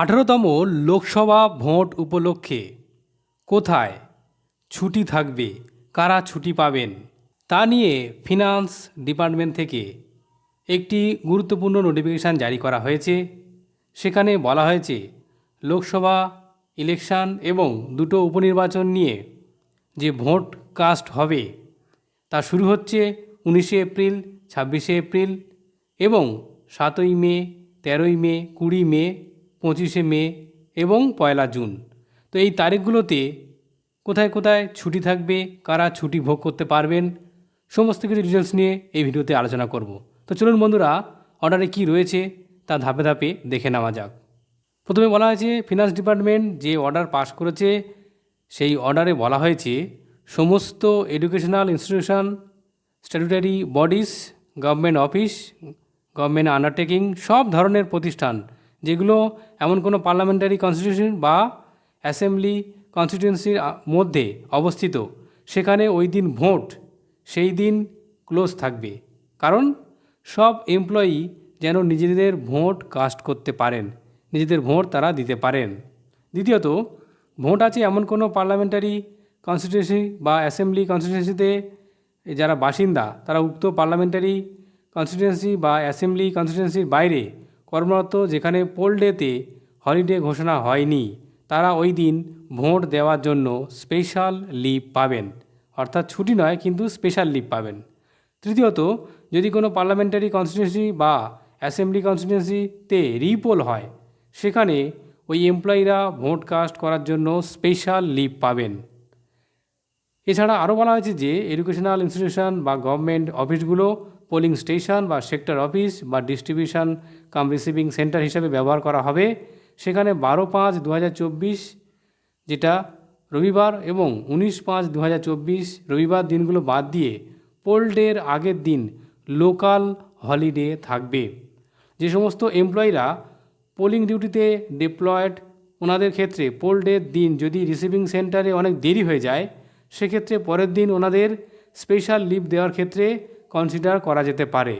আঠারোতম লোকসভা ভোট উপলক্ষে কোথায় ছুটি থাকবে, কারা ছুটি পাবেন, তা নিয়ে ফিনান্স ডিপার্টমেন্ট থেকে একটি গুরুত্বপূর্ণ নোটিফিকেশান জারি করা হয়েছে। সেখানে বলা হয়েছে, লোকসভা ইলেকশন এবং দুটো উপনির্বাচন নিয়ে যে ভোট কাস্ট হবে, তা শুরু হচ্ছে উনিশে এপ্রিল, ছাব্বিশে এপ্রিল এবং সাতই মে, তেরোই মে, কুড়ি মে পঁচিশে মে এবং পয়লা জুন। তো এই তারিখগুলোতে কোথায় কোথায় ছুটি থাকবে, কারা ছুটি ভোগ করতে পারবেন, সমস্ত কিছু ডিটেলস নিয়ে এই ভিডিওতে আলোচনা করব। তো চলুন বন্ধুরা অর্ডারে কি রয়েছে তা ধাপে ধাপে দেখে নেওয়া যাক। প্রথমে বলা হয়েছে ফিনান্স ডিপার্টমেন্ট যে অর্ডার পাশ করেছে, সেই অর্ডারে বলা হয়েছে, সমস্ত educational institution statutory bodies government office government undertaking সব ধরনের প্রতিষ্ঠান যেগুলো এমন কোনো পার্লামেন্টারি কনস্টিটিউশন বা অ্যাসেম্বলি কনস্টিটিউয়েন্সির মধ্যে অবস্থিত, সেখানে ওই দিন ভোট, সেই দিন ক্লোজ থাকবে। কারণ সব এমপ্লয়ি যেন নিজেদের ভোট কাস্ট করতে পারেন, নিজেদের ভোট তারা দিতে পারেন। দ্বিতীয়ত, ভোট আছে এমন কোনো পার্লামেন্টারি কনস্টিটিউন্সি বা অ্যাসেম্বলি কনস্টিটিউন্সিতে যারা বাসিন্দা, তারা উক্ত পার্লামেন্টারি কনস্টিটিউয়েন্সি বা অ্যাসেম্বলি কনস্টিটিউয়েন্সির বাইরে কর্মরত যেখানে পোল ডেতে হলিডে ঘোষণা হয়নি, তারা ওই দিন ভোট দেওয়ার জন্য স্পেশাল লিভ পাবেন। অর্থাৎ ছুটি নয়, কিন্তু স্পেশাল লিভ পাবেন। তৃতীয়ত, যদি কোনো পার্লামেন্টারি কনস্টিটিউন্সি বা অ্যাসেম্বলি কনস্টিটিউন্সিতে রিপোল হয়, সেখানে ওই এমপ্লয়িরা ভোট কাস্ট করার জন্য স্পেশাল লিভ পাবেন। এছাড়া আরও বলা হয়েছে যে, এডুকেশনাল ইনস্টিটিউশন বা গভর্নমেন্ট অফিসগুলো পোলিং স্টেশন বা সেক্টর অফিস বা ডিস্ট্রিবিউশন কাম রিসিভিং সেন্টার হিসেবে ব্যবহার করা হবে। সেখানে বারো পাঁচ দু যেটা রবিবার এবং উনিশ পাঁচ দু রবিবার দিনগুলো বাদ দিয়ে পোল ডের আগের দিন লোকাল হলিডে থাকবে। যে সমস্ত এমপ্লয়িরা পোলিং ডিউটিতে ডিপ্লয়েড ওনাদের ক্ষেত্রে পোল ডের দিন যদি রিসিভিং সেন্টারে অনেক দেরি হয়ে যায়, সেক্ষেত্রে পরের দিন ওনাদের স্পেশাল লিভ দেওয়ার ক্ষেত্রে কনসিডার করা যেতে পারে।